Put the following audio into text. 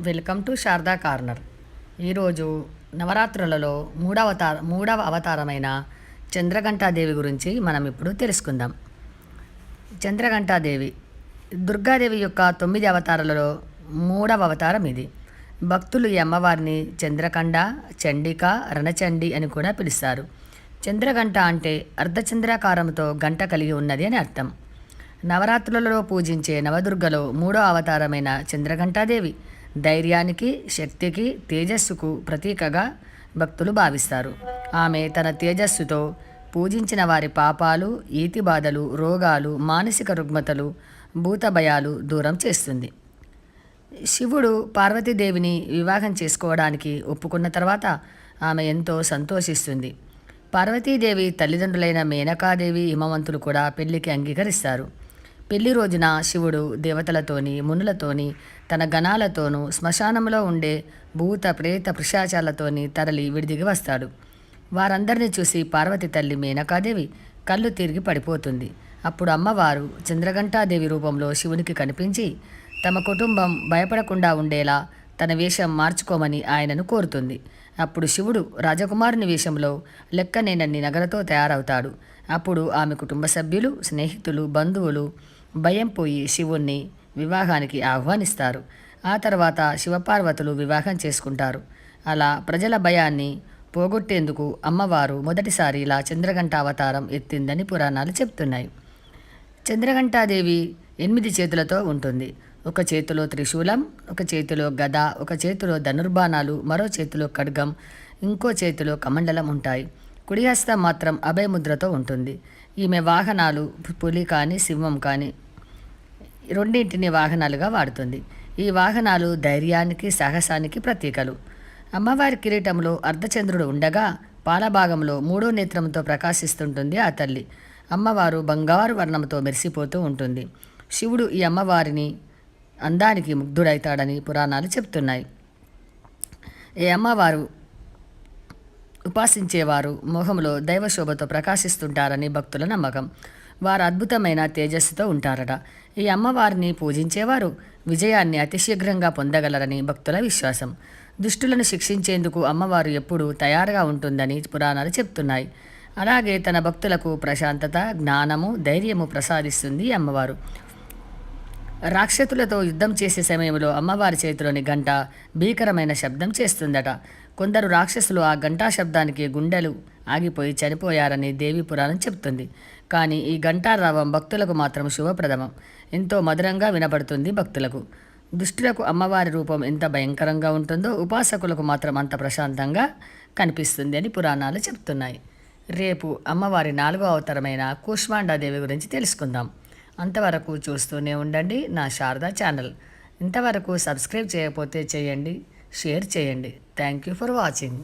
Welcome to Sharada corner. ఈరోజు నవరాత్రులలో మూడవ మూడవ అవతారమైన చంద్రఘంటాదేవి గురించి మనం ఇప్పుడు తెలుసుకుందాం. చంద్రఘంటాదేవి దుర్గాదేవి యొక్క తొమ్మిది అవతారాలలో మూడవ అవతారం ఇది. భక్తులు ఈ అమ్మవారిని చంద్రకండ చండిక రణచండి అని కూడా పిలుస్తారు. చంద్రఘంట అంటే అర్ధచంద్రాకారంతో గంట కలిగి ఉన్నది అని అర్థం. నవరాత్రులలో పూజించే నవదుర్గలో మూడో అవతారమైన చంద్రఘంటాదేవి ధైర్యానికి శక్తికి తేజస్సుకు ప్రతీకగా భక్తులు భావిస్తారు. ఆమె తన తేజస్సుతో పూజించిన వారి పాపాలు ఈతి బాధలు రోగాలు మానసిక రుగ్మతలు భూత భయాలు దూరం చేస్తుంది. శివుడు పార్వతీదేవిని వివాహం చేసుకోవడానికి ఒప్పుకున్న తర్వాత ఆమె ఎంతో సంతోషిస్తుంది. పార్వతీదేవి తల్లిదండ్రులైన మేనకాదేవి హిమవంతులు కూడా పెళ్ళికి అంగీకరిస్తారు. పెళ్ళి రోజున శివుడు దేవతలతోని మునులతోని తన గణాలతోనూ శ్మశానంలో ఉండే భూత ప్రేత పిశాచాలతోని తరలి విడిదిగి వస్తాడు. వారందరినీ చూసి పార్వతి తల్లి మేనకాదేవి కళ్ళు తిరిగి పడిపోతుంది. అప్పుడు అమ్మవారు చంద్రఘంటాదేవి రూపంలో శివునికి కనిపించి తమ కుటుంబం భయపడకుండా ఉండేలా తన వేషం మార్చుకోమని ఆయనను కోరుతుంది. అప్పుడు శివుడు రాజకుమారుని వేషంలో లెక్కనేనన్ని నగలతో తయారవుతాడు. అప్పుడు ఆమె కుటుంబ సభ్యులు స్నేహితులు బంధువులు భయం పోయి శివుణ్ణి వివాహానికి ఆహ్వానిస్తారు. ఆ తర్వాత శివపార్వతులు వివాహం చేసుకుంటారు. అలా ప్రజల భయాన్ని పోగొట్టేందుకు అమ్మవారు మొదటిసారి ఇలా చంద్రఘంట అవతారం ఎత్తిందని పురాణాలు చెప్తున్నాయి. చంద్రఘంటాదేవి ఎనిమిది చేతులతో ఉంటుంది. ఒక చేతిలో త్రిశూలం ఒక చేతిలో గద ఒక చేతిలో ధనుర్బాణాలు మరో చేతిలో ఖడ్గం ఇంకో చేతిలో కమండలం ఉంటాయి. కుడిహస్తం మాత్రం అభయముద్రతో ఉంటుంది. ఈమె వాహనాలు పులి కానీ సింహం కానీ రెండింటిని వాహనాలుగా వాడుతుంది. ఈ వాహనాలు ధైర్యానికి సాహసానికి ప్రతీకలు. అమ్మవారి కిరీటంలో అర్ధచంద్రుడు ఉండగా పాలభాగంలో మూడో నేత్రంతో ప్రకాశిస్తుంటుంది ఆ తల్లి. అమ్మవారు బంగారు వర్ణంతో మెరిసిపోతూ ఉంటుంది. శివుడు ఈ అమ్మవారిని అందానికి ముగ్ధుడైతాడని పురాణాలు చెప్తున్నాయి. ఈ అమ్మవారు ఉపాసించేవారు మొహంలో దైవశోభతో ప్రకాశిస్తుంటారని భక్తుల నమ్మకం. వారు అద్భుతమైన తేజస్సుతో ఉంటారట. ఈ అమ్మవారిని పూజించేవారు విజయాన్ని అతిశీఘ్రంగా పొందగలరని భక్తుల విశ్వాసం. దుష్టులను శిక్షించేందుకు అమ్మవారు ఎప్పుడూ తయారుగా ఉంటుందని పురాణాలు చెప్తున్నాయి. అలాగే తన భక్తులకు ప్రశాంతత జ్ఞానము ధైర్యము ప్రసాదిస్తుంది అమ్మవారు. రాక్షసులతో యుద్ధం చేసే సమయంలో అమ్మవారి చేతిలోని గంట భీకరమైన శబ్దం చేస్తుందట. కొందరు రాక్షసులు ఆ గంటా శబ్దానికి గుండెలు ఆగిపోయి చనిపోయారని దేవి పురాణం చెప్తుంది కానీ ఈ గంటారావం భక్తులకు మాత్రం శుభప్రదమం. ఎంతో మధురంగా వినపడుతుంది భక్తులకు. దుష్టులకు అమ్మవారి రూపం ఎంత భయంకరంగా ఉంటుందో ఉపాసకులకు మాత్రం అంత ప్రశాంతంగా కనిపిస్తుంది అని పురాణాలు చెప్తున్నాయి రేపు అమ్మవారి నాలుగో అవతారమైన కూష్మాండాదేవి గురించి తెలుసుకుందాం. అంతవరకు చూస్తూనే ఉండండి నా శారదా ఛానల్. ఇంతవరకు సబ్స్క్రైబ్ చేయకపోతే చేయండి షేర్ చేయండి. Thank you for watching.